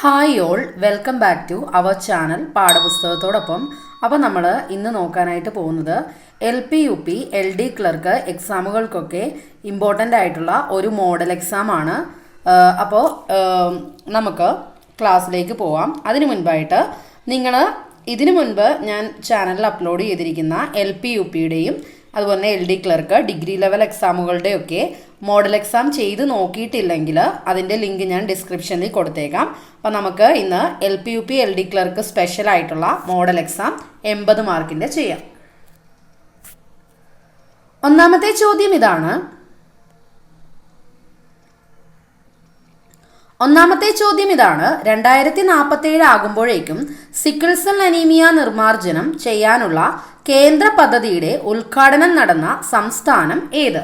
Hi all welcome back to our channel പാഠപുസ്തകത്തോടൊപ്പം. അപ്പോൾ നമ്മൾ ഇന്ന് നോക്കാനായിട്ട് പോകുന്നത് L P U P L D clerk എക്സാമുകൾക്കൊക്കെ important ആയിട്ടുള്ള ഒരു മോഡൽ എക്സാം ആണ്. അപ്പോൾ നമുക്ക് ക്ലാസ്സിലേക്ക് പോവാം. അതിനു മുൻപായിട്ട് നിങ്ങൾ ഇതിനു മുൻപ് ഞാൻ ചാനലിൽ അപ്ലോഡ് ചെയ്തിരിക്കുന്ന എൽ പി യു പിയുടെയും അതുപോലെ L D clerk degree level എക്സാമുകളുടെയൊക്കെ model exam ചെയ്ത് നോക്കിയിട്ടില്ലെങ്കിൽ അതിന്റെ ലിങ്ക് ഞാൻ ഡിസ്ക്രിപ്ഷനിൽ കൊടുത്തേക്കാം. അപ്പം നമുക്ക് ഇന്ന് L P U P L D clerk special ആയിട്ടുള്ള മോഡൽ എക്സാം എൺപത് മാർക്കിന്റെ ചെയ്യാം. ഒന്നാമത്തെ ചോദ്യം ഇതാണ്. ഒന്നാമത്തെ ചോദ്യം ഇതാണ്. രണ്ടായിരത്തി നാൽപ്പത്തേഴ് ആകുമ്പോഴേക്കും സിക്കിൾസൽ അനീമിയ നിർമ്മാർജനം ചെയ്യാനുള്ള കേന്ദ്ര പദ്ധതിയുടെ ഉദ്ഘാടനം നടന്ന സംസ്ഥാനം ഏത്?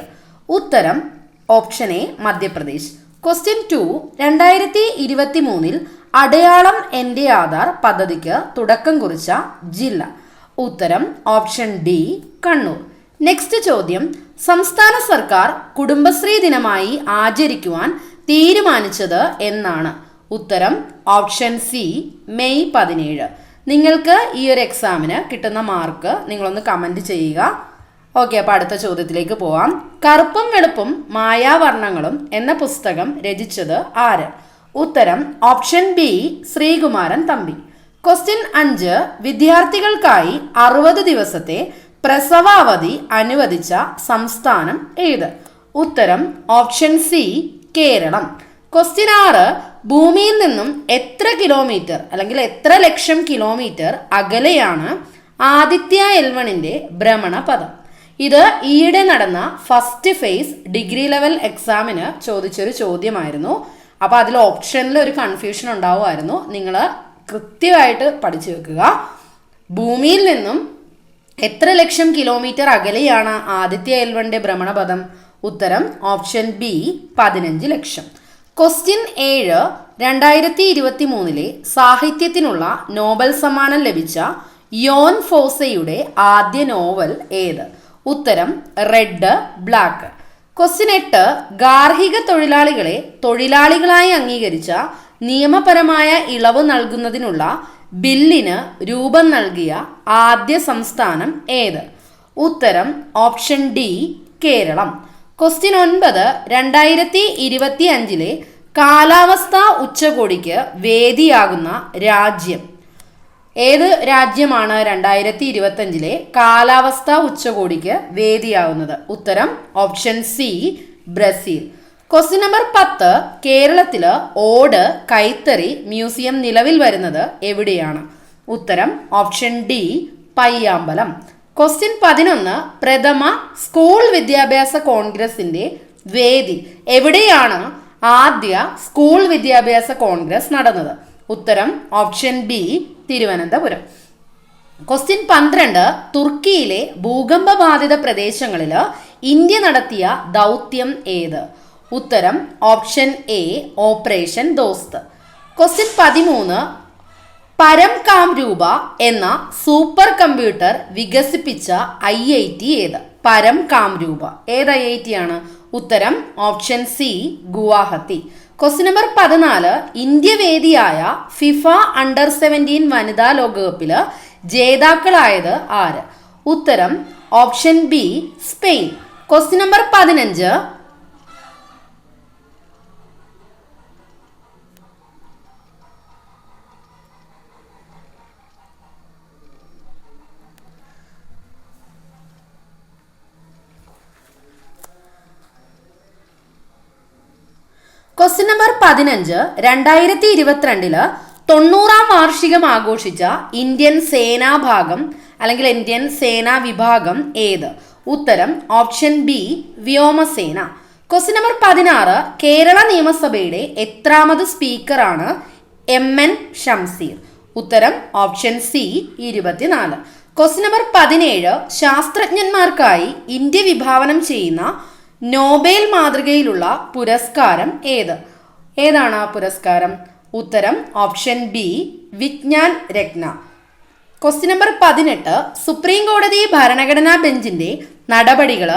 ഉത്തരം option A Madhya Pradesh. Question two രണ്ടായിരത്തി ഇരുപത്തി മൂന്നിൽ അടയാളം എന്റെ ആധാർ പദ്ധതിക്ക് തുടക്കം കുറിച്ച ജില്ല. ഉത്തരം ഓപ്ഷൻ ഡി കണ്ണൂർ. നെക്സ്റ്റ് ചോദ്യം സംസ്ഥാന സർക്കാർ കുടുംബശ്രീ ദിനമായി ആചരിക്കുവാൻ തീരുമാനിച്ചത് എന്നാണ്. ഉത്തരം ഓപ്ഷൻ സി മെയ് പതിനേഴ്. നിങ്ങൾക്ക് ഈ ഒരു എക്സാമിന് കിട്ടുന്ന മാർക്ക് നിങ്ങളൊന്ന് കമന്റ് ചെയ്യുക. ഓക്കെ അപ്പോൾ അടുത്ത ചോദ്യത്തിലേക്ക് പോവാം. കറുപ്പും വെളുപ്പും മായാവർണങ്ങളും എന്ന പുസ്തകം രചിച്ചത് ആര്? ഉത്തരം option B Sreekumaran Thampi. Question അഞ്ച് വിദ്യാർത്ഥികൾക്കായി അറുപത് ദിവസത്തെ പ്രസവാവധി അനുവദിച്ച സംസ്ഥാനം ഏത്? ഉത്തരം ഓപ്ഷൻ സി കേരളം. ക്വസ്റ്റ്യൻ ആറ് ഭൂമിയിൽ നിന്നും എത്ര കിലോമീറ്റർ അല്ലെങ്കിൽ എത്ര ലക്ഷം കിലോമീറ്റർ അകലെയാണ് ആദിത്യ എൽവണിന്റെ ഭ്രമണപഥം? ഇത് ഈയിടെ നടന്ന ഫസ്റ്റ് ഫേസ് ഡിഗ്രി ലെവൽ എക്സാമിന് ചോദിച്ചൊരു ചോദ്യമായിരുന്നു. അപ്പോൾ അതിൽ ഓപ്ഷനിൽ ഒരു കൺഫ്യൂഷൻ ഉണ്ടാവുമായിരുന്നു. നിങ്ങൾ കൃത്യമായിട്ട് പഠിച്ചു വെക്കുക. ഭൂമിയിൽ നിന്നും എത്ര ലക്ഷം കിലോമീറ്റർ അകലെയാണ് ആദിത്യ എൽവന്റെ ഭ്രമണപഥം? ഉത്തരം ഓപ്ഷൻ ബി പതിനഞ്ച് ലക്ഷം. ക്വസ്റ്റ്യൻ ഏഴ് രണ്ടായിരത്തി ഇരുപത്തി മൂന്നിലെ സാഹിത്യത്തിനുള്ള നോബൽ സമ്മാനം ലഭിച്ച യോൻ ഫോസയുടെ ആദ്യ നോവൽ ഏത്? ഉത്തരം റെഡ് ബ്ലാക്ക്. ക്വസ്റ്റ്യൻ എട്ട് ഗാർഹിക തൊഴിലാളികളെ തൊഴിലാളികളായി അംഗീകരിച്ച നിയമപരമായ ഇളവ് നൽകുന്നതിനുള്ള ബില്ലിന് രൂപം നൽകിയ ആദ്യ സംസ്ഥാനം ഏത്? ഉത്തരം ഓപ്ഷൻ ഡി കേരളം. ക്വസ്റ്റ്യൻ ഒൻപത് രണ്ടായിരത്തി ഇരുപത്തി അഞ്ചിലെ കാലാവസ്ഥാ ഉച്ചകോടിക്ക് വേദിയാകുന്ന രാജ്യം. ഏത് രാജ്യമാണ് രണ്ടായിരത്തി ഇരുപത്തഞ്ചിലെ കാലാവസ്ഥാ ഉച്ചകോടിക്ക് വേദിയാവുന്നത്? ഉത്തരം option C Brazil. Question number പത്ത് കേരളത്തിൽ ഓട് കൈത്തറി മ്യൂസിയം നിലവിൽ വരുന്നത് എവിടെയാണ്? ഉത്തരം ഓപ്ഷൻ ഡി പയ്യാമ്പലം. ക്വസ്റ്റ്യൻ പതിനൊന്ന് പ്രഥമ സ്കൂൾ വിദ്യാഭ്യാസ കോൺഗ്രസിന്റെ വേദി. എവിടെയാണ് ആദ്യ സ്കൂൾ വിദ്യാഭ്യാസ കോൺഗ്രസ് നടന്നത്? ഉത്തരം ഓപ്ഷൻ ബി തിരുവനന്തപുരം. ക്വസ്റ്റ്യൻ പന്ത്രണ്ട്. തുർക്കിയിലെ ഭൂകമ്പ ബാധിത പ്രദേശങ്ങളിൽ ഇന്ത്യ നടത്തിയ ദൗത്യം ഏത്? ഉത്തരം option A operation Dost. Question പതിമൂന്ന്. പരം കാം രൂപ എന്ന സൂപ്പർ കമ്പ്യൂട്ടർ വികസിപ്പിച്ച ഐ ഐ ടി ഏത്? പരം കാം രൂപ. ഏത് ഐ ഐ ടി ആണ്? ഉത്തരം option C Guwahati. Question number പതിനാല്. ഇന്ത്യ വേദിയായ ഫിഫ അണ്ടർ സെവന്റീൻ വനിതാ ലോകകപ്പിൽ ജേതാക്കളായത് ആര്? ഉത്തരം option B Spain. Question number പതിനഞ്ച്. ക്വസ്റ്റ്യൻ നമ്പർ പതിനഞ്ച് രണ്ടായിരത്തി ഇരുപത്തിരണ്ടിൽ തൊണ്ണൂറാം വാർഷികം ആഘോഷിച്ച ഇന്ത്യൻ സേനാഭാഗം അല്ലെങ്കിൽ ഇന്ത്യൻ സേനാ വിഭാഗം ഏത്? ഉത്തരം ഓപ്ഷൻ ബി വ്യോമസേന. ക്വസ്റ്റ്യൻ നമ്പർ പതിനാറ് കേരള നിയമസഭയുടെ എത്രാമത് സ്പീക്കറാണ് എം എൻ ഷംസീർ? ഉത്തരം ഓപ്ഷൻ സി ഇരുപത്തിനാല്. ക്വസ്റ്റ്യൻ നമ്പർ പതിനേഴ് ശാസ്ത്രജ്ഞന്മാർക്കായി ഇന്ത്യ വിഭാവനം ചെയ്യുന്ന നോബേൽ മാതൃകയിലുള്ള പുരസ്കാരം ഏത്? ഏതാണ് ആ പുരസ്കാരം? ഉത്തരം option B Vigyan Ratna. Question number പതിനെട്ട് സുപ്രീം കോടതി ഭരണഘടനാ ബെഞ്ചിന്റെ നടപടികൾ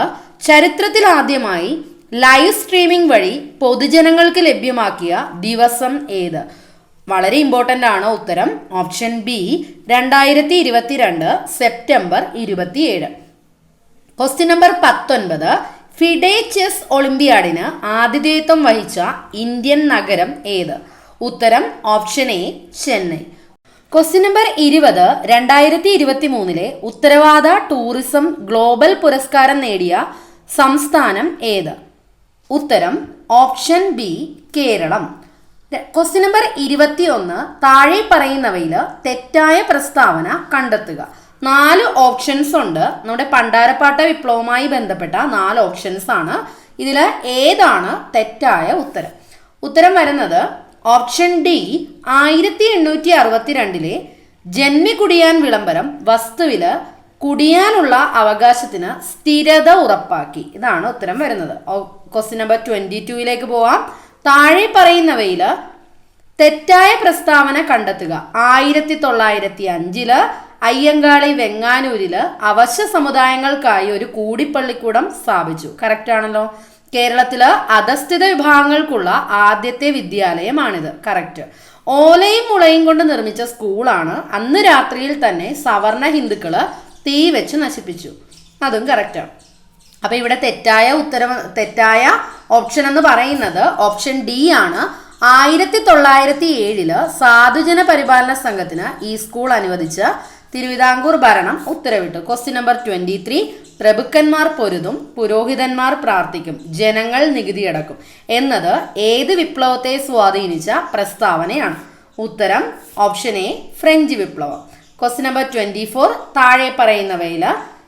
ചരിത്രത്തിൽ ആദ്യമായി ലൈവ് സ്ട്രീമിംഗ് വഴി പൊതുജനങ്ങൾക്ക് ലഭ്യമാക്കിയ ദിവസം ഏത്? വളരെ ഇമ്പോർട്ടന്റ് ആണ് ഉത്തരം ഓപ്ഷൻ ബി രണ്ടായിരത്തി ഇരുപത്തിരണ്ട് സെപ്റ്റംബർ ഇരുപത്തിയേഴ്. ക്വസ്റ്റ്യൻ നമ്പർ പത്തൊൻപത് ഫിഡെ ചെസ് ഒളിമ്പിയാഡിന് ആതിഥേയത്വം വഹിച്ച ഇന്ത്യൻ നഗരം ഏത്? ഉത്തരം option A Chennai. Question number ഇരുപത് രണ്ടായിരത്തി ഇരുപത്തി മൂന്നിലെ ഉത്തരവാദ ടൂറിസം ഗ്ലോബൽ പുരസ്കാരം നേടിയ സംസ്ഥാനം ഏത്? ഉത്തരം option B Keralam. Question number ഇരുപത്തിയൊന്ന് താഴെ പറയുന്നവയിൽ തെറ്റായ പ്രസ്താവന കണ്ടെത്തുക. നാല് ഓപ്ഷൻസ് ഉണ്ട്. നമ്മുടെ പണ്ടാരപ്പാട്ട വിപ്ലവവുമായി ബന്ധപ്പെട്ട നാല് ഓപ്ഷൻസ് ആണ്. ഇതിൽ ഏതാണ് തെറ്റായ ഉത്തരം? ഉത്തരം വരുന്നത് ഓപ്ഷൻ ഡി ആയിരത്തി എണ്ണൂറ്റി അറുപത്തിരണ്ടിലെ ജന്മി കുടിയാൻ വിളംബരം വസ്തുവിൽ കുടിയാനുള്ള അവകാശത്തിന് സ്ഥിരത ഉറപ്പാക്കി. ഇതാണ് ഉത്തരം വരുന്നത്. ക്വസ്റ്റ്യൻ നമ്പർ ട്വന്റി ടുവിലേക്ക് പോവാം. താഴെ പറയുന്നവയിൽ തെറ്റായ പ്രസ്താവന കണ്ടെത്തുക. ആയിരത്തി തൊള്ളായിരത്തി അഞ്ചിൽ അയ്യങ്കാളി വെങ്ങാനൂരിൽ അവശ്യ സമുദായങ്ങൾക്കായി ഒരു കൂടിപ്പള്ളിക്കൂടം സ്ഥാപിച്ചു. കറക്റ്റ് ആണല്ലോ. കേരളത്തിൽ അധസ്ഥിത വിഭാഗങ്ങൾക്കുള്ള ആദ്യത്തെ വിദ്യാലയമാണിത്. കറക്റ്റ് ഓലയും മുളയും കൊണ്ട് നിർമ്മിച്ച സ്കൂളാണ് അന്ന് രാത്രിയിൽ തന്നെ സവർണ ഹിന്ദുക്കൾ തീ വെച്ച് നശിപ്പിച്ചു. അതും കറക്റ്റാണ് അപ്പൊ ഇവിടെ തെറ്റായ ഉത്തരവ് തെറ്റായ ഓപ്ഷൻ എന്ന് പറയുന്നത് ഓപ്ഷൻ ഡി ആണ്. ആയിരത്തി തൊള്ളായിരത്തി ഏഴിൽ സാധുജന പരിപാലന സംഘത്തിന് ഈ സ്കൂൾ അനുവദിച്ച് തിരുവിതാംകൂർ ഭരണം ഉത്തരവിട്ടു. ക്വസ്റ്റ്യൻ നമ്പർ ട്വന്റി ത്രീ പ്രഭുക്കന്മാർ പൊരുതും പുരോഹിതന്മാർ പ്രാർത്ഥിക്കും ജനങ്ങൾ നികുതിയടക്കും എന്നത് ഏത് വിപ്ലവത്തെ സ്വാധീനിച്ച പ്രസ്താവനയാണ്? ഉത്തരം ഓപ്ഷൻ എ ഫ്രഞ്ച് വിപ്ലവം. ക്വസ്റ്റ്യൻ നമ്പർ ട്വന്റി ഫോർ താഴെ പറയുന്നവയിൽ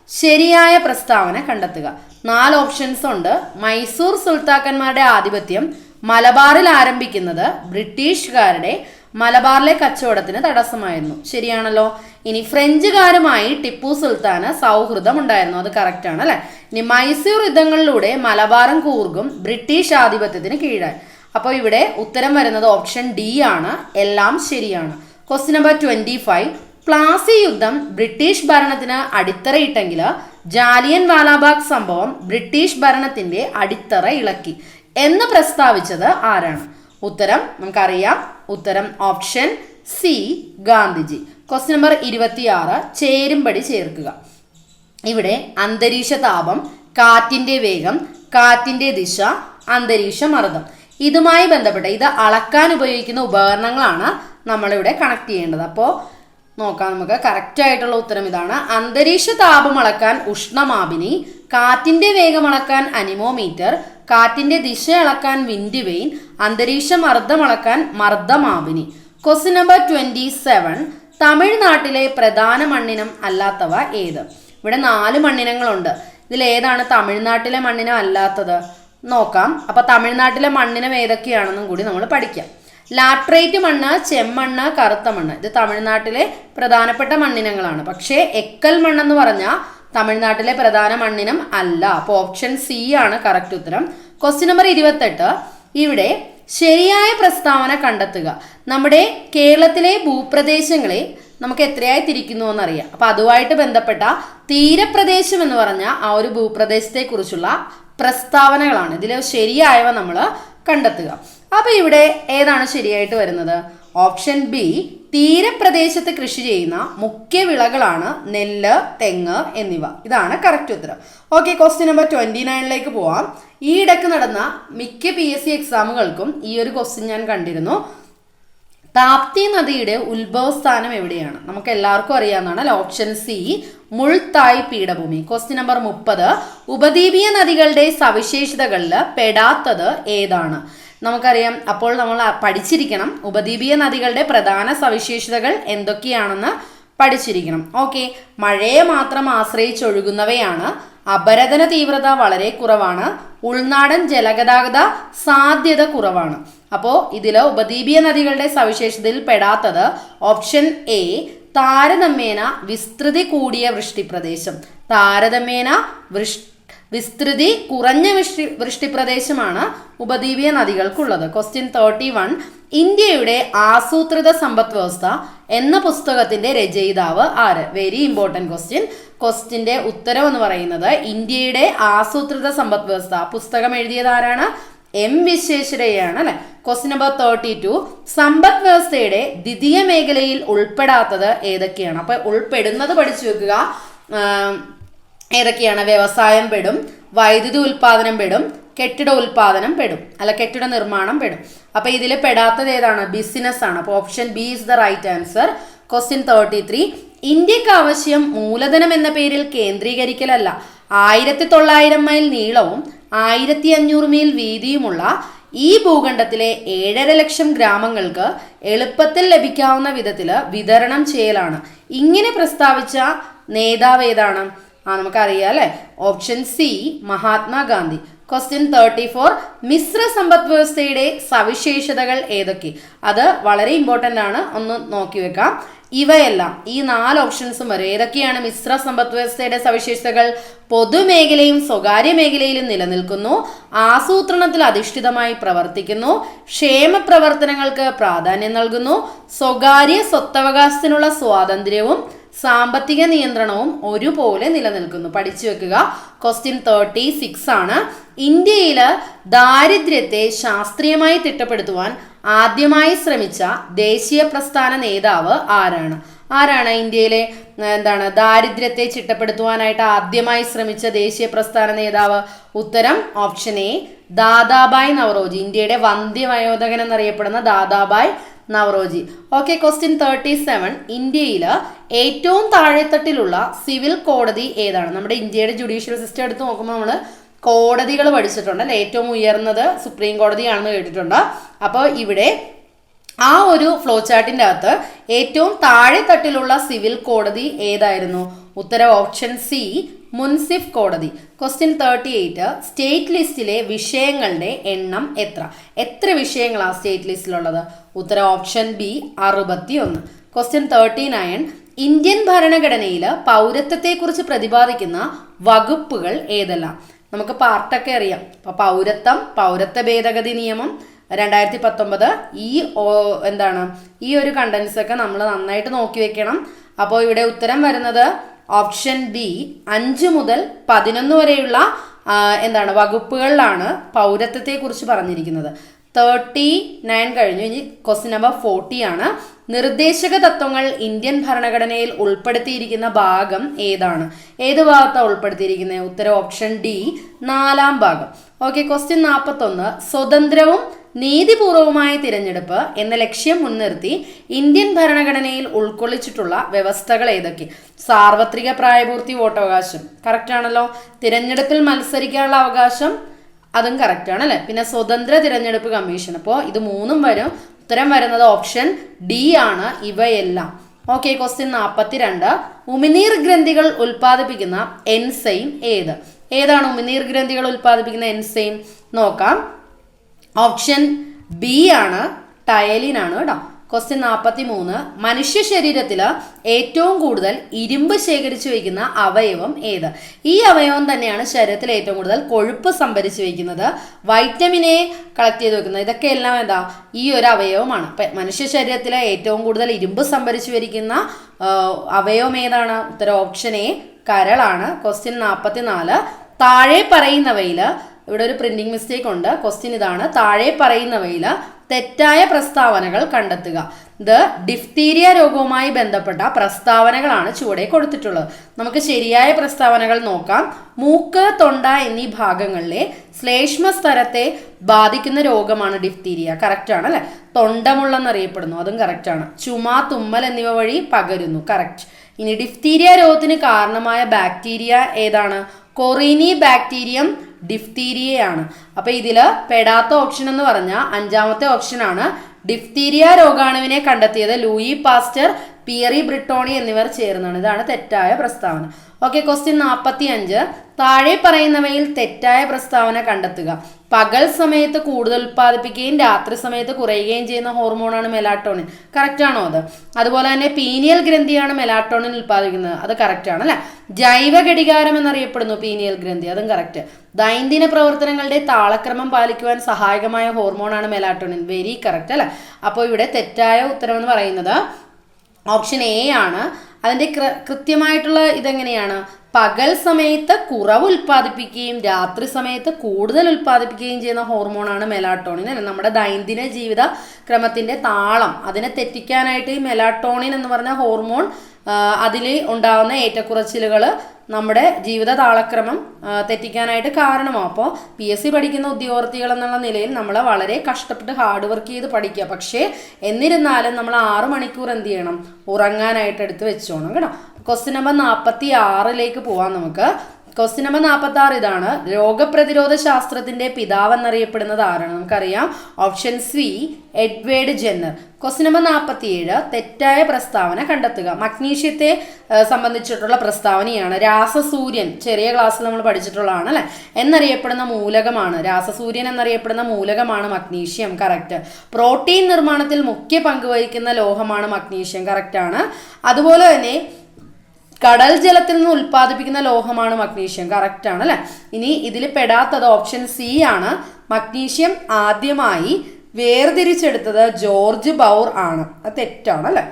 ശരിയായ പ്രസ്താവന കണ്ടെത്തുക. നാല് ഓപ്ഷൻസ് ഉണ്ട്. മൈസൂർ സുൽത്താക്കന്മാരുടെ ആധിപത്യം മലബാറിൽ ആരംഭിക്കുന്നത് ബ്രിട്ടീഷുകാരുടെ മലബാറിലെ കച്ചവടത്തിന് തടസ്സമായിരുന്നു. ശരിയാണല്ലോ? ഇനി ഫ്രഞ്ചുകാരുമായി ടിപ്പു സുൽത്താന് സൗഹൃദം ഉണ്ടായിരുന്നു അത് കറക്റ്റ് ആണ് അല്ലെ? ഇനി മൈസൂർ യുദ്ധങ്ങളിലൂടെ മലബാറും കൂർഗും ബ്രിട്ടീഷ് ആധിപത്യത്തിന് കീഴായി. അപ്പോൾ ഇവിടെ ഉത്തരം വരുന്നത് ഓപ്ഷൻ ഡി ആണ്. എല്ലാം ശരിയാണ്. Question number twenty five Plassey യുദ്ധം ബ്രിട്ടീഷ് ഭരണത്തിന് അടിത്തറയിട്ടെങ്കിൽ ജാലിയൻ വാലാബാഗ് സംഭവം ബ്രിട്ടീഷ് ഭരണത്തിന്റെ അടിത്തറ ഇളക്കി എന്ന് പ്രസ്താവിച്ചത് ആരാണ്? ഉത്തരം നമുക്കറിയാം. ഉത്തരം option C Gandhiji. Question number ഇരുപത്തിയാറ് ചേരുംപടി ചേർക്കുക. ഇവിടെ അന്തരീക്ഷ താപം കാറ്റിന്റെ വേഗം കാറ്റിന്റെ ദിശ അന്തരീക്ഷ മർദ്ദം. ഇതുമായി ബന്ധപ്പെട്ട ഇത് അളക്കാൻ ഉപയോഗിക്കുന്ന ഉപകരണങ്ങളാണ് നമ്മളിവിടെ കണക്ട് ചെയ്യേണ്ടത്. അപ്പോൾ നോക്കാം നമുക്ക് കറക്റ്റ് ആയിട്ടുള്ള ഉത്തരം ഇതാണ്. അന്തരീക്ഷ താപം അളക്കാൻ ഉഷ്ണമാപിനി കാറ്റിന്റെ വേഗം അളക്കാൻ അനിമോമീറ്റർ കാറ്റിന്റെ ദിശ അളക്കാൻ വിൻഡ് വെയിൻ അന്തരീക്ഷ മർദ്ദം അളക്കാൻ മർദ്ദമാപിനി ക്വസ്റ്റ്യൻ നമ്പർ ട്വന്റി സെവൻ തമിഴ്നാട്ടിലെ പ്രധാന മണ്ണിനം അല്ലാത്തവ ഏത്? ഇവിടെ നാല് മണ്ണിനങ്ങളുണ്ട്. ഇതിൽ ഏതാണ് തമിഴ്നാട്ടിലെ മണ്ണിനം അല്ലാത്തത്? നോക്കാം. അപ്പൊ തമിഴ്നാട്ടിലെ മണ്ണിനം ഏതൊക്കെയാണെന്നും കൂടി നമ്മൾ പഠിക്കാം. ലാട്രേറ്റ് മണ്ണ് ചെമ്മണ്ണ് കറുത്ത മണ്ണ്. ഇത് തമിഴ്നാട്ടിലെ പ്രധാനപ്പെട്ട മണ്ണിനങ്ങളാണ്. പക്ഷേ എക്കൽ മണ്ണെന്ന് പറഞ്ഞാൽ തമിഴ്നാട്ടിലെ പ്രധാന മണ്ണിനം അല്ല. അപ്പോൾ ഓപ്ഷൻ സി ആണ് കറക്റ്റ് ഉത്തരം. ക്വസ്റ്റ്യൻ നമ്പർ ഇരുപത്തെട്ട്. ഇവിടെ ശരിയായ പ്രസ്താവന കണ്ടെത്തുക. നമ്മുടെ കേരളത്തിലെ ഭൂപ്രദേശങ്ങളെ നമുക്ക് എത്രയായി തിരിക്കുന്നു എന്നറിയാം. അപ്പൊ അതുമായിട്ട് ബന്ധപ്പെട്ട തീരപ്രദേശം എന്ന് പറഞ്ഞ ആ ഒരു ഭൂപ്രദേശത്തെ കുറിച്ചുള്ള പ്രസ്താവനകളാണ്. ഇതിൽ ശരിയായവ നമ്മൾ കണ്ടെത്തുക. അപ്പൊ ഇവിടെ ഏതാണ് ശരിയായിട്ട് വരുന്നത്? ഓപ്ഷൻ ബി തീരപ്രദേശത്ത് കൃഷി ചെയ്യുന്ന മുഖ്യ വിളകളാണ് നെല്ല് തെങ്ങ് എന്നിവ. ഇതാണ് കറക്റ്റ് ഉത്തരം. ഓക്കെ ക്വസ്റ്റ്യൻ നമ്പർ ട്വന്റി നയനിലേക്ക് പോവാം. ഈ ഇടയ്ക്ക് നടന്ന മിക്ക പി എസ് സി എക്സാമുകൾക്കും ഈ ഒരു ക്വസ്റ്റ്യൻ ഞാൻ കണ്ടിരുന്നു. താപ്തി നദിയുടെ ഉത്ഭവസ്ഥാനം എവിടെയാണ്? നമുക്ക് എല്ലാവർക്കും അറിയാവുന്നതാണ് ഓപ്ഷൻ സി മുൾത്തായ് പീഠഭൂമി. ക്വസ്റ്റ്യൻ നമ്പർ മുപ്പത് ഉപദ്വീപീയ നദികളുടെ സവിശേഷതകളിൽ പെടാത്തത് ഏതാണ്? നമുക്കറിയാം അപ്പോൾ നമ്മൾ പഠിച്ചിരിക്കണം. ഉപദ്വീപീയ നദികളുടെ പ്രധാന സവിശേഷതകൾ എന്തൊക്കെയാണെന്ന് പഠിച്ചിരിക്കണം. ഓക്കെ. മഴയെ മാത്രം ആശ്രയിച്ചൊഴുകുന്നവയാണ്. അപരതന തീവ്രത വളരെ കുറവാണ്. ഉൾനാടൻ ജലഗതാഗത സാധ്യത കുറവാണ്. അപ്പോൾ ഇതിൽ ഉപദ്വീപീയ നദികളുടെ സവിശേഷതയിൽ പെടാത്തത് ഓപ്ഷൻ എ താരതമ്യേന വിസ്തൃതി കൂടിയ വൃഷ്ടിപ്രദേശം. താരതമ്യേന വൃഷ് വിസ്തൃതി കുറഞ്ഞ വൃഷ്ടി വൃഷ്ടിപ്രദേശമാണ് ഉപദ്വീപീയ നദികൾക്കുള്ളത്. ക്വസ്റ്റ്യൻ തേർട്ടി വൺ ഇന്ത്യയുടെ ആസൂത്രിത സമ്പദ് വ്യവസ്ഥ എന്ന പുസ്തകത്തിന്റെ രചയിതാവ് ആര്? വെരി ഇമ്പോർട്ടന്റ് ക്വസ്റ്റ്യൻ ക്വസ്റ്റിന്റെ ഉത്തരം എന്ന് പറയുന്നത് ഇന്ത്യയുടെ ആസൂത്രിത സമ്പദ് വ്യവസ്ഥ. പുസ്തകം എഴുതിയത് ആരാണ്? എം വിശ്വേശ്വരയ്യാണ് അല്ലെ? ക്വസ്റ്റ്യൻ നമ്പർ തേർട്ടി ടു സമ്പദ് വ്യവസ്ഥയുടെ ദ്വിതീയ മേഖലയിൽ ഉൾപ്പെടാത്തത് ഏതൊക്കെയാണ്? അപ്പൊ ഉൾപ്പെടുന്നത് പഠിച്ചു വെക്കുക. ഏതൊക്കെയാണ്? വ്യവസായം പെടും വൈദ്യുതി ഉൽപാദനം പെടും കെട്ടിട ഉൽപാദനം പെടും അല്ല കെട്ടിട നിർമ്മാണം പെടും. അപ്പൊ ഇതിൽ പെടാത്തത് ഏതാണ്? ബിസിനസ് ആണ്. അപ്പൊ option B is the right answer question thirty three ഇന്ത്യയ്ക്ക് ആവശ്യം മൂലധനം എന്ന പേരിൽ കേന്ദ്രീകരിക്കലല്ല. ആയിരത്തി തൊള്ളായിരം മൈൽ നീളവും ആയിരത്തി അഞ്ഞൂറ് മൈൽ വീതിയുമുള്ള ഈ ഭൂഖണ്ഡത്തിലെ ഏഴര ലക്ഷം ഗ്രാമങ്ങൾക്ക് എളുപ്പത്തിൽ ലഭിക്കാവുന്ന വിധത്തിൽ വിതരണം ചെയ്യലാണ്. ഇങ്ങനെ പ്രസ്താവിച്ച നേതാവ് ഏതാണ്? ആ നമുക്കറിയാം അല്ലെ? Option C Mahatma Gandhi question thirty four Mishra സമ്പദ് വ്യവസ്ഥയുടെ സവിശേഷതകൾ ഏതൊക്കെ? അത് വളരെ ഇമ്പോർട്ടന്റ് ആണ് ഒന്ന് നോക്കി വെക്കാം. ഇവയെല്ലാം ഈ നാല് ഓപ്ഷൻസും വരും ഏതൊക്കെയാണ് മിശ്ര സമ്പദ് വ്യവസ്ഥയുടെ സവിശേഷതകൾ? പൊതുമേഖലയും സ്വകാര്യ മേഖലയിലും നിലനിൽക്കുന്നു ആസൂത്രണത്തിൽ അധിഷ്ഠിതമായി പ്രവർത്തിക്കുന്നു ക്ഷേമ പ്രവർത്തനങ്ങൾക്ക് പ്രാധാന്യം നൽകുന്നു സ്വകാര്യ സ്വത്തവകാശത്തിനുള്ള സ്വാതന്ത്ര്യവും സാമ്പത്തിക നിയന്ത്രണവും ഒരുപോലെ നിലനിൽക്കുന്നു. പഠിച്ചു വെക്കുക. ക്വസ്റ്റ്യൻ തേർട്ടി സിക്സ് ആണ്. ഇന്ത്യയിൽ ദാരിദ്ര്യത്തെ ശാസ്ത്രീയമായി തിട്ടപ്പെടുത്തുവാൻ ആദ്യമായി ശ്രമിച്ച ദേശീയ പ്രസ്ഥാന നേതാവ് ആരാണ്? ആരാണ് ഇന്ത്യയിലെ എന്താണ് ദാരിദ്ര്യത്തെ ചിട്ടപ്പെടുത്തുവാനായിട്ട് ആദ്യമായി ശ്രമിച്ച ദേശീയ പ്രസ്ഥാന നേതാവ്? ഉത്തരം ഓപ്ഷൻ എ ദാദാബായ് നവറോജി. ഇന്ത്യയുടെ വന്ധ്യവയോധകൻ എന്നറിയപ്പെടുന്ന Dadabhai Naoroji okay question thirty seven ഇന്ത്യയിൽ ഏറ്റവും താഴെത്തട്ടിലുള്ള സിവിൽ കോടതി ഏതാണ്? നമ്മുടെ ഇന്ത്യയുടെ ജുഡീഷ്യൽ സിസ്റ്റം എടുത്ത് നോക്കുമ്പോൾ നമ്മൾ കോടതികൾ പഠിച്ചിട്ടുണ്ട് അല്ലെ? ഏറ്റവും ഉയർന്നത് സുപ്രീം കോടതിയാണെന്ന് കേട്ടിട്ടുണ്ട്. അപ്പോൾ ഇവിടെ ആ ഒരു ഫ്ലോ ചാർട്ടിന്റെ അകത്ത് ഏറ്റവും താഴെത്തട്ടിലുള്ള സിവിൽ കോടതി ഏതായിരുന്നു? ഉത്തര ഓപ്ഷൻ സി മുൻസിഫ് കോടതി. ക്വസ്റ്റ്യൻ തേർട്ടി എയ്റ്റ് സ്റ്റേറ്റ് ലിസ്റ്റിലെ വിഷയങ്ങളുടെ എണ്ണം എത്ര? എത്ര വിഷയങ്ങളാണ് സ്റ്റേറ്റ് ലിസ്റ്റിലുള്ളത് ഉത്തരം ഓപ്ഷൻ ബി അറുപത്തി ഒന്ന് ക്വസ്റ്റ്യൻ തേർട്ടി നയൻ ഇന്ത്യൻ ഭരണഘടനയിൽ പൗരത്വത്തെക്കുറിച്ച് പ്രതിപാദിക്കുന്ന വകുപ്പുകൾ ഏതെല്ലാം? നമുക്ക് പാർട്ടൊക്കെ അറിയാം. അപ്പൊ പൗരത്വം പൗരത്വ ഭേദഗതി നിയമം രണ്ടായിരത്തി പത്തൊമ്പത് ഈ എന്താണ്? ഈ ഒരു കണ്ടൻസൊക്കെ നമ്മൾ നന്നായിട്ട് നോക്കി വെക്കണം. അപ്പോൾ ഇവിടെ ഉത്തരം വരുന്നത് ഓപ്ഷൻ ബി അഞ്ച് മുതൽ പതിനൊന്ന് വരെയുള്ള എന്താണ് വകുപ്പുകളിലാണ് പൗരത്വത്തെക്കുറിച്ച് പറഞ്ഞിരിക്കുന്നത്. തേർട്ടി നയൻ കഴിഞ്ഞു ഇനി ക്വസ്റ്റ്യൻ നമ്പർ ഫോർട്ടി ആണ്. നിർദ്ദേശക തത്വങ്ങൾ ഇന്ത്യൻ ഭരണഘടനയിൽ ഉൾപ്പെടുത്തിയിരിക്കുന്ന ഭാഗം ഏതാണ്? ഏത് ഭാഗത്താണ് ഉൾപ്പെടുത്തിയിരിക്കുന്നത്? ഉത്തരം ഓപ്ഷൻ ഡി നാലാം ഭാഗം. ഓക്കെ ക്വസ്റ്റ്യൻ നാൽപ്പത്തൊന്ന് സ്വതന്ത്രവും നീതിപൂർവമായ തിരഞ്ഞെടുപ്പ് എന്ന ലക്ഷ്യം മുൻനിർത്തി ഇന്ത്യൻ ഭരണഘടനയിൽ ഉൾക്കൊള്ളിച്ചിട്ടുള്ള വ്യവസ്ഥകൾ ഏതൊക്കെ? സാർവത്രിക പ്രായപൂർത്തി വോട്ടവകാശം കറക്റ്റ് ആണല്ലോ. തിരഞ്ഞെടുപ്പിൽ മത്സരിക്കാനുള്ള അവകാശം അതും കറക്റ്റ് ആണ് അല്ലേ? പിന്നെ സ്വതന്ത്ര തിരഞ്ഞെടുപ്പ് കമ്മീഷൻ. അപ്പോൾ ഇത് മൂന്നും വരും. ഉത്തരം വരുന്നത് ഓപ്ഷൻ ഡി ആണ്. ഇവയെല്ലാം. ഓക്കെ ക്വസ്റ്റ്യൻ നാൽപ്പത്തി രണ്ട് ഉമിനീർ ഗ്രന്ഥികൾ ഉൽപ്പാദിപ്പിക്കുന്ന എൻസൈം ഏത്? ഏതാണ് ഉമിനീർ ഗ്രന്ഥികൾ ഉൽപ്പാദിപ്പിക്കുന്ന എൻസൈം നോക്കാം. ഓപ്ഷൻ ബി ആണ് ടയലിൻ ആണ് കേട്ടോ. ക്വസ്റ്റ്യൻ നാൽപ്പത്തി മൂന്ന് മനുഷ്യ ശരീരത്തിൽ ഏറ്റവും കൂടുതൽ ഇരുമ്പ് ശേഖരിച്ചു വയ്ക്കുന്ന അവയവം ഏത്? ഈ അവയവം തന്നെയാണ് ശരീരത്തിൽ ഏറ്റവും കൂടുതൽ കൊഴുപ്പ് സംഭരിച്ചു വയ്ക്കുന്നത്. വൈറ്റമിൻ എ കളക്ട് ചെയ്ത് വെക്കുന്നത് ഇതൊക്കെ എല്ലാം എന്താ? ഈ ഒരു അവയവമാണ്. മനുഷ്യ ശരീരത്തിലെ ഏറ്റവും കൂടുതൽ ഇരുമ്പ് സംഭരിച്ചു വരിക്കുന്ന അവയവം ഏതാണ്? ഉത്തര ഓപ്ഷൻ എ കരളാണ്. ക്വസ്റ്റ്യൻ നാൽപ്പത്തി നാല് താഴെ പറയുന്നവയിൽ ഇവിടെ ഒരു പ്രിന്റിംഗ് മിസ്റ്റേക്ക് ഉണ്ട്. ക്വസ്റ്റ്യൻ ഇതാണ്. താഴെ പറയുന്നവയിൽ തെറ്റായ പ്രസ്താവനകൾ കണ്ടെത്തുക. ഇത് ഡിഫ്തീരിയ രോഗവുമായി ബന്ധപ്പെട്ട പ്രസ്താവനകളാണ് ചുവടെ കൊടുത്തിട്ടുള്ളത്. നമുക്ക് ശരിയായ പ്രസ്താവനകൾ നോക്കാം. മൂക്ക് തൊണ്ട എന്നീ ഭാഗങ്ങളിലെ ശ്ലേഷ്മ സ്ഥലത്തെ ബാധിക്കുന്ന രോഗമാണ് ഡിഫ്തീരിയ കറക്റ്റ് ആണ് അല്ലെ? തൊണ്ടമുള്ളെന്നറിയപ്പെടുന്നു. അതും കറക്റ്റ് ആണ്. ചുമ തുമ്മൽ എന്നിവ വഴി പകരുന്നു. കറക്റ്റ് ഇനി ഡിഫ്തീരിയ രോഗത്തിന് കാരണമായ ബാക്ടീരിയ ഏതാണ്? കൊറീനി ബാക്ടീരിയം ഡിഫ്തീരിയയാണ്. അപ്പൊ ഇതിൽ പെടാത്ത ഓപ്ഷൻ എന്ന് പറഞ്ഞാൽ അഞ്ചാമത്തെ ഓപ്ഷനാണ് ഡിഫ്തീരിയ രോഗാണുവിനെ കണ്ടെത്തിയത് ലൂയി പാസ്റ്റർ പിയറി ബ്രിട്ടോണി എന്നിവർ ചേർന്നാണ്. ഇതാണ് തെറ്റായ പ്രസ്താവന. ഓക്കെ ക്വസ്റ്റ്യൻ നാൽപ്പത്തി അഞ്ച് താഴെ പറയുന്നവയിൽ തെറ്റായ പ്രസ്താവന കണ്ടെത്തുക. പകൽ സമയത്ത് കൂടുതൽ ഉൽപ്പാദിപ്പിക്കുകയും രാത്രി സമയത്ത് കുറയുകയും ചെയ്യുന്ന ഹോർമോണാണ് മെലാട്ടോണിൻ. കറക്റ്റ് ആണോ അത്? അതുപോലെ തന്നെ പീനിയൽ ഗ്രന്ഥിയാണ് മെലാട്ടോണിൻ ഉൽപ്പാദിപ്പിക്കുന്നത് അത് കറക്റ്റ് ആണ് അല്ലെ? ജൈവ ഘടികാരം എന്നറിയപ്പെടുന്നു പീനിയൽ ഗ്രന്ഥി. അതും കറക്റ്റ് ദൈനംദിന പ്രവർത്തനങ്ങളുടെ താളക്രമം പാലിക്കുവാൻ സഹായകമായ ഹോർമോണാണ് മെലാട്ടോണിൻ. വെരി കറക്റ്റ് അല്ലെ? അപ്പോൾ ഇവിടെ തെറ്റായ ഉത്തരം എന്ന് പറയുന്നത് ഓപ്ഷൻ എ ആണ്. അതിന്റെ കൃത്യമായിട്ടുള്ള ഇതെങ്ങനെയാണ്? പകൽ സമയത്ത് കുറവ് ഉൽപ്പാദിപ്പിക്കുകയും രാത്രി സമയത്ത് കൂടുതൽ ഉൽപ്പാദിപ്പിക്കുകയും ചെയ്യുന്ന ഹോർമോണാണ് മെലാട്ടോണിൻ അല്ലെ? നമ്മുടെ ദൈനംദിന ജീവിത ക്രമത്തിന്റെ താളം. അതിനെ തെറ്റിക്കാനായിട്ട് ഈ മെലാട്ടോണിൻ എന്ന് പറഞ്ഞ ഹോർമോൺ അതിൽ ഉണ്ടാകുന്ന ഏറ്റക്കുറച്ചിലുകൾ നമ്മുടെ ജീവിത താളക്രമം തെറ്റിക്കാനായിട്ട് കാരണമാകും അപ്പോൾ പി എസ് സി പഠിക്കുന്ന ഉദ്യോഗാർത്ഥികൾ എന്നുള്ള നിലയിൽ നമ്മൾ വളരെ കഷ്ടപ്പെട്ട് ഹാർഡ് വർക്ക് ചെയ്ത് പഠിക്കുക. പക്ഷേ എന്നിരുന്നാലും നമ്മൾ ആറ് മണിക്കൂർ എന്ത് ചെയ്യണം? ഉറങ്ങാനായിട്ട് എടുത്ത് വെച്ചോണം കേട്ടോ. ക്വസ്റ്റ്യൻ നമ്പർ നാൽപ്പത്തി ആറിലേക്ക് പോവാം നമുക്ക്. ക്വസ്റ്റ്യൻ നമ്പർ നാൽപ്പത്തി ആറ് ഇതാണ്. രോഗപ്രതിരോധ ശാസ്ത്രത്തിന്റെ പിതാവ് എന്നറിയപ്പെടുന്നത് ആരാണ്? നമുക്കറിയാം. Option C Edward Jenner. Question number നാൽപ്പത്തിയേഴ് തെറ്റായ പ്രസ്താവന കണ്ടെത്തുക. മഗ്നീഷ്യത്തെ സംബന്ധിച്ചിട്ടുള്ള പ്രസ്താവനയാണ്. രാസസൂര്യൻ ചെറിയ ക്ലാസ്സിൽ നമ്മൾ പഠിച്ചിട്ടുള്ളതാണ് അല്ലെ? എന്നറിയപ്പെടുന്ന മൂലകമാണ്. രാസസൂര്യൻ എന്നറിയപ്പെടുന്ന മൂലകമാണ് മഗ്നീഷ്യം കറക്റ്റ്. പ്രോട്ടീൻ നിർമ്മാണത്തിൽ മുഖ്യ പങ്ക് വഹിക്കുന്ന ലോഹമാണ് മഗ്നീഷ്യം കറക്റ്റ് ആണ് അതുപോലെ തന്നെ കടൽ ജലത്തിൽ നിന്ന് ഉൽപ്പാദിപ്പിക്കുന്ന ലോഹമാണ് മഗ്നീഷ്യം. കറക്റ്റ് ആണ് അല്ലെ? ഇനി ഇതിൽ പെടാത്തത് ഓപ്ഷൻ സി ആണ്. മഗ്നീഷ്യം ആദ്യമായി വേർതിരിച്ചെടുത്തത് ജോർജ് ബൗർ ആണ്. അത് തെറ്റാണ് അല്ലെ?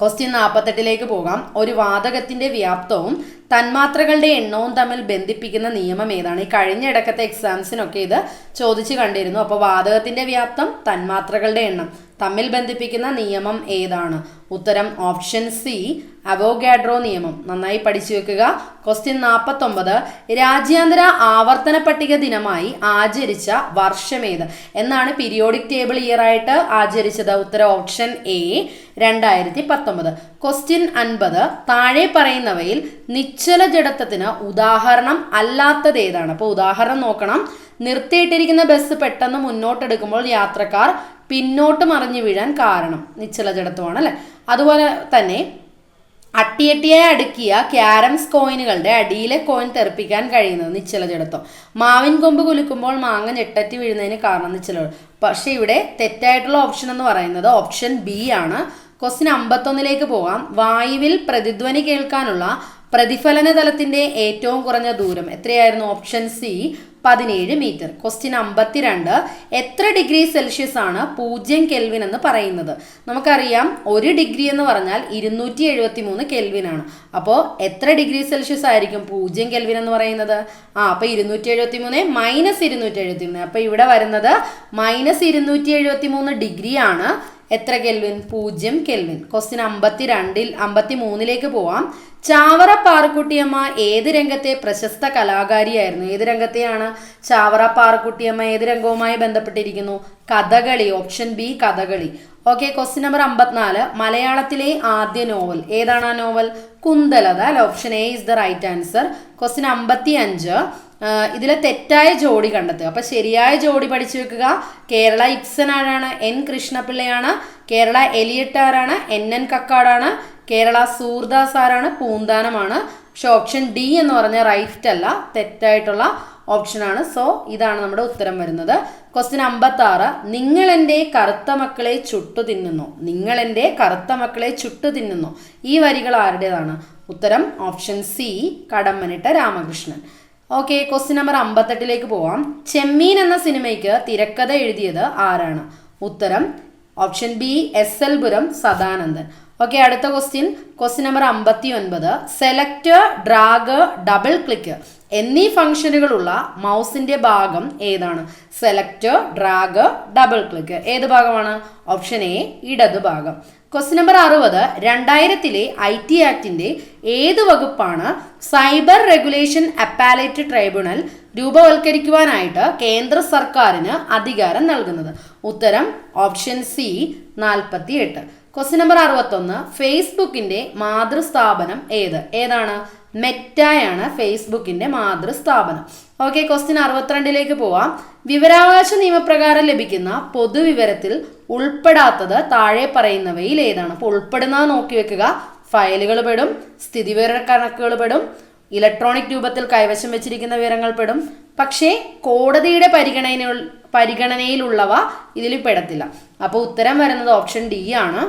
ക്വസ്റ്റ്യൻ നാൽപ്പത്തെട്ടിലേക്ക് പോകാം. ഒരു വാതകത്തിന്റെ വ്യാപ്തവും തന്മാത്രകളുടെ എണ്ണവും തമ്മിൽ ബന്ധിപ്പിക്കുന്ന നിയമം ഏതാണ്? ഈ കഴിഞ്ഞ ഇടക്കത്തെ എക്സാംസിനൊക്കെ ഇത് ചോദിച്ചു കണ്ടിരുന്നു. അപ്പോൾ വാതകത്തിന്റെ വ്യാപ്തം തന്മാത്രകളുടെ എണ്ണം. തമ്മിൽ ബന്ധിപ്പിക്കുന്ന നിയമം ഏതാണ്? ഉത്തരം ഓപ്ഷൻ സി അവോഗാഡ്രോ നിയമം. നന്നായി പഠിച്ചു വെക്കുക. ക്വസ്റ്റ്യൻ നാൽപ്പത്തൊമ്പത് രാജ്യാന്തര ആവർത്തന പട്ടിക ദിനമായി ആചരിച്ച വർഷമേത് എന്നാണ് പീരിയോഡിക് ടേബിൾ ഇയർ ആയിട്ട് ആചരിച്ചത്. ഉത്തരം ഓപ്ഷൻ എ രണ്ടായിരത്തി പത്തൊമ്പത് ക്വസ്റ്റ്യൻ അൻപത് താഴെ പറയുന്നവയിൽ നിശ്ചല ജഡത്വത്തിന് ഉദാഹരണം അല്ലാത്തത് ഏതാണ്? അപ്പോൾ ഉദാഹരണം നോക്കണം. നിർത്തിയിട്ടിരിക്കുന്ന ബസ് പെട്ടെന്ന് മുന്നോട്ടെടുക്കുമ്പോൾ യാത്രക്കാർ പിന്നോട്ട് മറിഞ്ഞു വീഴാൻ കാരണം നിശ്ചല ജഡത്വമാണ് അല്ലെ അതുപോലെ തന്നെ അട്ടിയട്ടിയായി അടുക്കിയ ക്യാരംസ് കോയിനുകളുടെ അടിയിലെ കോയിൻ തെറിപ്പിക്കാൻ കഴിയുന്നത് നിശ്ചല ജഡത്വം മാവിൻ കൊമ്പ് കുലുക്കുമ്പോൾ മാങ്ങ ഞെട്ടറ്റി വീഴുന്നതിന് കാരണം നിശ്ചല പക്ഷേ ഇവിടെ തെറ്റായിട്ടുള്ള ഓപ്ഷൻ എന്ന് പറയുന്നത് ഓപ്ഷൻ ബി ആണ്. ക്വസ്റ്റ്യൻ അമ്പത്തൊന്നിലേക്ക് പോകാം. വായുവിൽ പ്രതിധ്വനി കേൾക്കാനുള്ള പ്രതിഫലന തലത്തിന്റെ ഏറ്റവും കുറഞ്ഞ ദൂരം എത്രയായിരുന്നു? ഓപ്ഷൻ സി പതിനേഴ് മീറ്റർ ക്വസ്റ്റ്യൻ അമ്പത്തിരണ്ട്. എത്ര ഡിഗ്രി സെൽഷ്യസ് ആണ് പൂജ്യം കെൽവിൻ എന്ന് പറയുന്നത്? നമുക്കറിയാം ഒരു ഡിഗ്രി എന്ന് പറഞ്ഞാൽ ഇരുന്നൂറ്റി എഴുപത്തി മൂന്ന് കെൽവിൻ ആണ്. അപ്പോൾ എത്ര ഡിഗ്രി സെൽഷ്യസ് ആയിരിക്കും പൂജ്യം കെൽവിൻ എന്ന് പറയുന്നത്? ആ അപ്പോൾ ഇരുന്നൂറ്റി എഴുപത്തി മൂന്ന് മൈനസ് ഇരുന്നൂറ്റി എഴുപത്തി മൂന്ന് അപ്പോൾ ഇവിടെ വരുന്നത് മൈനസ് ഇരുന്നൂറ്റി എഴുപത്തി മൂന്ന് ഡിഗ്രി ആണ്. എത്ര കെൽവിൻ പൂജ്യം കെൽവിൻ ക്വസ്റ്റ്യൻ അമ്പത്തി രണ്ടിൽ അമ്പത്തി മൂന്നിലേക്ക് പോവാം. ചാവറ പാറക്കുട്ടിയമ്മ ഏത് രംഗത്തെ പ്രശസ്ത കലാകാരിയായിരുന്നു? ഏത് രംഗത്തെയാണ് ചാവറ പാറക്കുട്ടിയമ്മ ഏത് രംഗവുമായി ബന്ധപ്പെട്ടിരിക്കുന്നു? Kathakali option B Kathakali. Okay question number അമ്പത്തിനാല്. മലയാളത്തിലെ ആദ്യ നോവൽ. ഏതാണ് ആ നോവൽ? കുന്തലത അല്ല option A is the right answer question അമ്പത്തി അഞ്ച് ഇതിലെ തെറ്റായ ജോഡി കണ്ടെത്തുക. അപ്പൊ ശരിയായ ജോഡി പഠിച്ചു വെക്കുക. കേരള ഇപ്സൻ ആരാണ് എൻ കൃഷ്ണപിള്ളയാണ്. കേരള എലിയട്ട് ആരാണ് എൻ എൻ കക്കാടാണ്. കേരള സൂർദാസ് ആരാണ് പൂന്താനമാണ്. പക്ഷെ ഓപ്ഷൻ ഡി എന്ന് പറഞ്ഞ റൈറ്റ് അല്ല തെറ്റായിട്ടുള്ള ഓപ്ഷനാണ് സോ ഇതാണ് നമ്മുടെ ഉത്തരം വരുന്നത്. ക്വസ്റ്റ്യൻ അമ്പത്തി ആറ് നിങ്ങൾ എന്റെ കറുത്ത മക്കളെ ചുട്ടു തിന്നുന്നു. നിങ്ങൾ എന്റെ കറുത്ത മക്കളെ ചുട്ടു തിന്നുന്നു. ഈ വരികൾ ആരുടേതാണ്? ഉത്തരം option C Kadammanitta Ramakrishnan. Okay question number അമ്പത്തെട്ടിലേക്ക് പോവാം. ചെമ്മീൻ എന്ന സിനിമയ്ക്ക് തിരക്കഥ എഴുതിയത് ആരാണ്? ഉത്തരം option B S L Puram Sadanandan. Okay അടുത്ത ക്വസ്റ്റ്യൻ ക്വസ്റ്റ്യൻ നമ്പർ അമ്പത്തി ഒൻപത് സെലക്ട് ഡ്രാഗ് ഡബിൾ ക്ലിക്ക് എന്നീ ഫംഗ്ഷനുകളുള്ള മൗസിന്റെ ഭാഗം ഏതാണ്? സെലക്ട് ഡ്രാഗ് ഡബിൾ ക്ലിക്ക് ഏത് ഭാഗമാണ്? ഓപ്ഷൻ എ ഇടത് ഭാഗം. ക്വസ്റ്റ്യൻ നമ്പർ അറുപത്. രണ്ടായിരത്തിലെ ഐ ടി ആക്ടിന്റെ ഏത് വകുപ്പാണ് സൈബർ റെഗുലേഷൻ അപ്പാലേറ്റ് ട്രൈബ്യൂണൽ രൂപവൽക്കരിക്കുവാനായിട്ട് കേന്ദ്ര സർക്കാരിന് അധികാരം നൽകുന്നത്? ഉത്തരം ഓപ്ഷൻ സി നാൽപ്പത്തി എട്ട് ക്വസ്റ്റ്യൻ നമ്പർ അറുപത്തൊന്ന്. ഫേസ്ബുക്കിന്റെ മാതൃസ്ഥാപനം ഏത്? ഏതാണ്? മെറ്റായാണ് ഫേസ്ബുക്കിന്റെ മാതൃസ്ഥാപനം. ഓക്കെ ക്വസ്റ്റ്യൻ അറുപത്തിരണ്ടിലേക്ക് പോവാം. വിവരാവകാശ നിയമപ്രകാരം ലഭിക്കുന്ന പൊതുവിവരത്തിൽ ഉൾപ്പെടാത്തത് താഴെ പറയുന്നവയിൽ ഏതാണ്? അപ്പോൾ ഉൾപ്പെടുന്നത് നോക്കി വെക്കുക. ഫയലുകൾ പെടും സ്ഥിതിവിവര കണക്കുകൾ പെടും. ഇലക്ട്രോണിക് രൂപത്തിൽ കൈവശം വെച്ചിരിക്കുന്ന വിവരങ്ങൾ പെടും. പക്ഷേ കോടതിയുടെ പരിഗണന പരിഗണനയിലുള്ളവ ഇതിൽ പെടത്തില്ല. അപ്പോൾ ഉത്തരം വരുന്നത് ഓപ്ഷൻ ഡി ആണ്.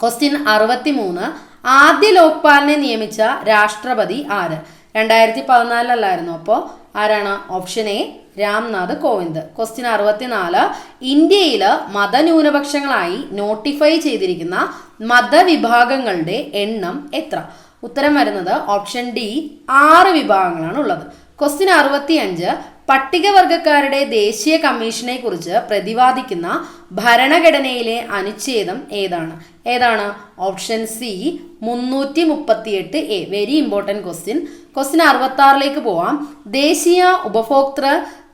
ക്വസ്റ്റ്യൻ അറുപത്തി മൂന്ന് ആദ്യ ലോക്പാലിനെ നിയമിച്ച രാഷ്ട്രപതി ആര്? രണ്ടായിരത്തി പതിനാലിലല്ലായിരുന്നു അപ്പോൾ ആരാണ്? Option A Ramnath Kovind. Question അറുപത്തിനാല്. ഇന്ത്യയിൽ മതന്യൂനപക്ഷങ്ങളായി നോട്ടിഫൈ ചെയ്തിരിക്കുന്ന മതവിഭാഗങ്ങളുടെ എണ്ണം എത്ര? ഉത്തരം വരുന്നത് ഓപ്ഷൻ ഡി ആറ് വിഭാഗങ്ങളാണ് ഉള്ളത്. ക്വസ്റ്റ്യൻ അറുപത്തിയഞ്ച് പട്ടികവർഗക്കാരുടെ ദേശീയ കമ്മീഷനെ കുറിച്ച് പ്രതിപാദിക്കുന്ന ഭരണഘടനയിലെ അനുച്ഛേദം ഏതാണ്? ഏതാണ്? ഓപ്ഷൻ സി മുന്നൂറ്റി മുപ്പത്തിയെട്ട് A. Very important question question അറുപത്താറിലേക്ക് പോവാം. ദേശീയ ഉപഭോക്തൃ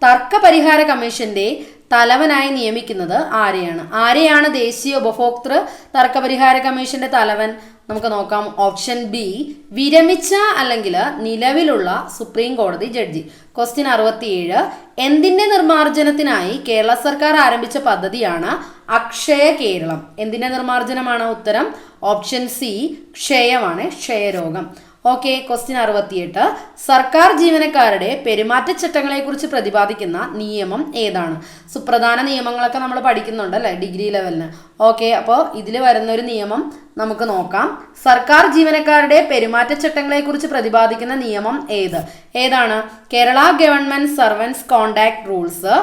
തർക്ക പരിഹാര കമ്മീഷന്റെ തലവനായി നിയമിക്കുന്നത് ആരെയാണ്? ആരെയാണ് ദേശീയ ഉപഭോക്തൃ തർക്ക പരിഹാര കമ്മീഷന്റെ തലവൻ? നമുക്ക് നോക്കാം. ഓപ്ഷൻ ബി വിരമിച്ച അല്ലെങ്കിൽ നിലവിലുള്ള സുപ്രീം കോടതി ജഡ്ജി. ക്വസ്റ്റ്യൻ അറുപത്തിയേഴ് എന്തിന്റെ നിർമ്മാർജനത്തിനായി കേരള സർക്കാർ ആരംഭിച്ച പദ്ധതിയാണ് അക്ഷയ കേരളം? എന്തിന്റെ നിർമ്മാർജനമാണ് ഉത്തരം? ഓപ്ഷൻ സി ക്ഷയമാണ് ക്ഷയരോഗം. ഓക്കെ ക്വസ്റ്റ്യൻ അറുപത്തിയെട്ട്. സർക്കാർ ജീവനക്കാരുടെ പെരുമാറ്റച്ചട്ടങ്ങളെക്കുറിച്ച് പ്രതിപാദിക്കുന്ന നിയമം ഏതാണ്? സുപ്രധാന നിയമങ്ങളൊക്കെ നമ്മൾ പഠിക്കുന്നുണ്ട് അല്ലേ? ഡിഗ്രി ലെവലിന്. ഓക്കെ അപ്പോൾ ഇതിൽ വരുന്ന ഒരു നിയമം നമുക്ക് നോക്കാം. സർക്കാർ ജീവനക്കാരുടെ പെരുമാറ്റച്ചട്ടങ്ങളെക്കുറിച്ച് പ്രതിപാദിക്കുന്ന നിയമം ഏത്? ഏതാണ്? Kerala government servants conduct rules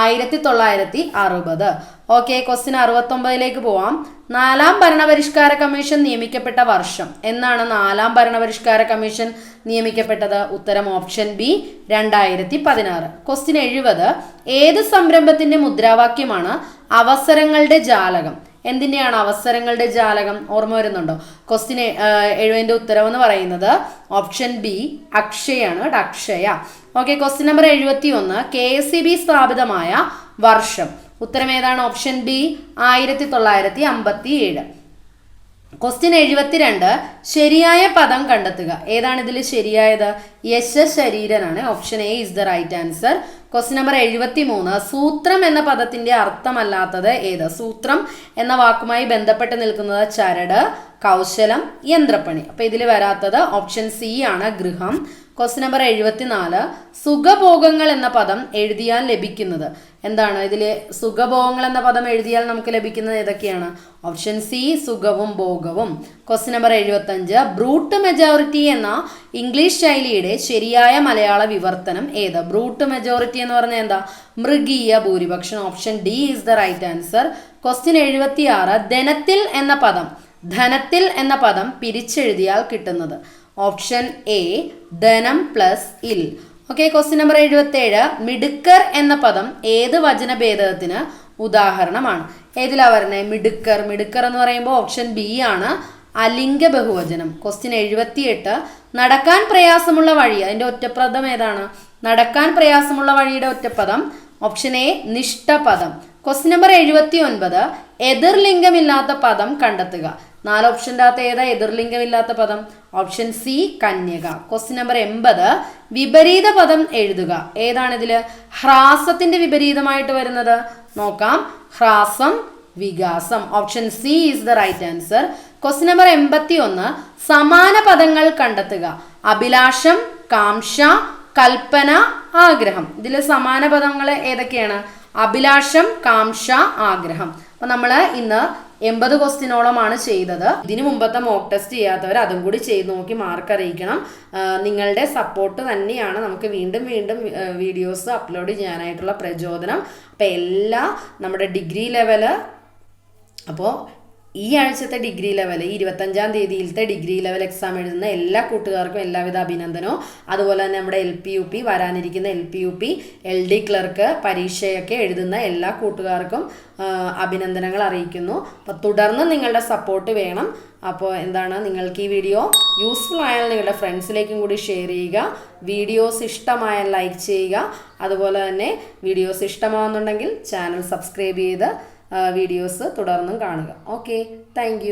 ആയിരത്തി തൊള്ളായിരത്തി അറുപത് ഓക്കെ ക്വസ്റ്റ്യൻ അറുപത്തൊമ്പതിലേക്ക് പോവാം. നാലാം ഭരണപരിഷ്കാര കമ്മീഷൻ നിയമിക്കപ്പെട്ട വർഷം. എന്നാണ് നാലാം ഭരണപരിഷ്കാര കമ്മീഷൻ നിയമിക്കപ്പെട്ടത്? ഉത്തരം ഓപ്ഷൻ ബി രണ്ടായിരത്തി പതിനാറ് ക്വസ്റ്റ്യൻ എഴുപത്. ഏത് സംരംഭത്തിന്റെ മുദ്രാവാക്യമാണ് അവസരങ്ങളുടെ ജാലകം? എന്തിന്റെയാണ് അവസരങ്ങളുടെ ജാലകം? ഓർമ്മ വരുന്നുണ്ടോ? ക്വസ്റ്റ്യൻ ഉത്തരം എന്ന് പറയുന്നത് ഓപ്ഷൻ ബി അക്ഷയാണ് അക്ഷയ. ഓക്കെ ക്വസ്റ്റ്യൻ നമ്പർ എഴുപത്തി ഒന്ന് കെ എസ് സി ബി സ്ഥാപിതമായ വർഷം. ഉത്തരം ഏതാണ് ഓപ്ഷൻ ബി? ആയിരത്തി തൊള്ളായിരത്തി അമ്പത്തി ഏഴ് ക്വസ്റ്റ്യൻ എഴുപത്തിരണ്ട്. ശരിയായ പദം കണ്ടെത്തുക. ഏതാണ് ഇതിൽ ശരിയായത്? യശ ശരീരനാണ്. Option A is the right answer question number എഴുപത്തി മൂന്ന് സൂത്രം എന്ന പദത്തിന്റെ അർത്ഥമല്ലാത്തത് ഏത്? സൂത്രം എന്ന വാക്കുമായി ബന്ധപ്പെട്ട് നിൽക്കുന്നത് ചരട് കൗശലം യന്ത്രപ്പണി. അപ്പൊ ഇതിൽ വരാത്തത് ഓപ്ഷൻ സി ആണ് ഗൃഹം. ക്വസ്റ്റ്യൻ നമ്പർ എഴുപത്തിനാല്. സുഖഭോഗങ്ങൾ എന്ന പദം എഴുതിയാൽ ലഭിക്കുന്നത്. എന്താണ് ഇതിൽ സുഖഭോഗങ്ങൾ എന്ന പദം എഴുതിയാൽ നമുക്ക് ലഭിക്കുന്നത് ഏതൊക്കെയാണ്? ഓപ്ഷൻ സി സുഖവും ഭോഗവും. ക്വസ്റ്റ്യൻ നമ്പർ എഴുപത്തഞ്ച്. ബ്രൂട്ട് മെജോറിറ്റി എന്ന ഇംഗ്ലീഷ് ശൈലിയുടെ ശരിയായ മലയാള വിവർത്തനം ഏത്? ബ്രൂട്ട് മെജോറിറ്റി എന്ന് പറഞ്ഞാൽ എന്താ? മൃഗീയ ഭൂരിപക്ഷം. Option D is the right answer question എഴുപത്തിയാറ്. ധനത്തിൽ എന്ന പദം. ധനത്തിൽ എന്ന പദം പിരിച്ചെഴുതിയാൽ കിട്ടുന്നത്. ഓപ്ഷൻ എ ധനം പ്ലസ് ഇൽ ഓക്കെ ക്വസ്റ്റ്യൻ നമ്പർ എഴുപത്തേഴ്. മിടുക്കർ എന്ന പദം ഏത് വചനഭേദത്തിന് ഉദാഹരണമാണ്? ഏതിലാ വരണേ? മിടുക്കർ. മിടുക്കർ എന്ന് പറയുമ്പോൾ ഓപ്ഷൻ ബി ആണ്. അലിംഗ ബഹുവചനം. ക്വസ്റ്റ്യൻ എഴുപത്തിയെട്ട്. നടക്കാൻ പ്രയാസമുള്ള വഴി അതിന്റെ ഒറ്റപ്രദം ഏതാണ്? നടക്കാൻ പ്രയാസമുള്ള വഴിയുടെ ഒറ്റപ്പദം ഓപ്ഷൻ എ നിഷ്ഠപദം. ക്വസ്റ്റ്യൻ നമ്പർ എഴുപത്തി ഒൻപത് എതിർലിംഗമില്ലാത്ത പദം കണ്ടെത്തുക. നാല് ഓപ്ഷന്റെ അകത്ത് ഏതാ? എതിർലിംഗമില്ലാത്ത പദം. ഓപ്ഷൻ സി കന്യക. ക്വസ്റ്റ്യൻ നമ്പർ എൺപത്. വിപരീത പദം എഴുതുക. ഏതാണ് ഇതിൽ? ഹ്രാസത്തിന്റെ വിപരീതമായിട്ട് വരുന്നത്. നോക്കാം. ഹ്രാസം വികാസം. Option C is the right answer question number എൺപത്തി ഒന്ന് സമാന പദങ്ങൾ കണ്ടെത്തുക. അഭിലാഷം കാംഷ കൽപ്പന ആഗ്രഹം. ഇതിലെ സമാന പദങ്ങൾ ഏതൊക്കെയാണ്? അഭിലാഷം കാംഷ ആഗ്രഹം. അപ്പൊ നമ്മൾ ഇന്ന് എൺപത് ക്വസ്റ്റിനോളമാണ് ചെയ്തത്. ഇതിനു മുമ്പത്തെ മോക്ക് ടെസ്റ്റ് ചെയ്യാത്തവർ അതും കൂടി ചെയ്ത് നോക്കി മാർക്ക് അറിയിക്കണം. നിങ്ങളുടെ സപ്പോർട്ട് തന്നെയാണ് നമുക്ക് വീണ്ടും വീണ്ടും വീഡിയോസ് അപ്ലോഡ് ചെയ്യാനായിട്ടുള്ള പ്രചോദനം. അപ്പം എല്ലാ നമ്മുടെ ഡിഗ്രി ലെവൽ അപ്പോൾ ഈ ആഴ്ചത്തെ ഡിഗ്രി ലെവൽ ഈ ഇരുപത്തഞ്ചാം തീയതിയിലത്തെ ഡിഗ്രി ലെവൽ എക്സാം എഴുതുന്ന എല്ലാ കൂട്ടുകാർക്കും എല്ലാവിധ അഭിനന്ദനവും. അതുപോലെ തന്നെ നമ്മുടെ എൽ പി യു പി വരാനിരിക്കുന്ന L P U P L D clerk പരീക്ഷയൊക്കെ എഴുതുന്ന എല്ലാ കൂട്ടുകാർക്കും അഭിനന്ദനങ്ങൾ അറിയിക്കുന്നു. അപ്പോൾ തുടർന്ന് നിങ്ങളുടെ സപ്പോർട്ട് വേണം. അപ്പോൾ എന്താണ് നിങ്ങൾക്ക് ഈ വീഡിയോ യൂസ്ഫുൾ ആയാൽ നിങ്ങളുടെ ഫ്രണ്ട്സിലേക്കും കൂടി ഷെയർ ചെയ്യുക. വീഡിയോസ് ഇഷ്ടമായാൽ ലൈക്ക് ചെയ്യുക. അതുപോലെ തന്നെ വീഡിയോസ് ഇഷ്ടമാവുന്നുണ്ടെങ്കിൽ ചാനൽ സബ്സ്ക്രൈബ് ചെയ്ത് വീഡിയോസ് തുടർന്നും കാണുക. Okay thank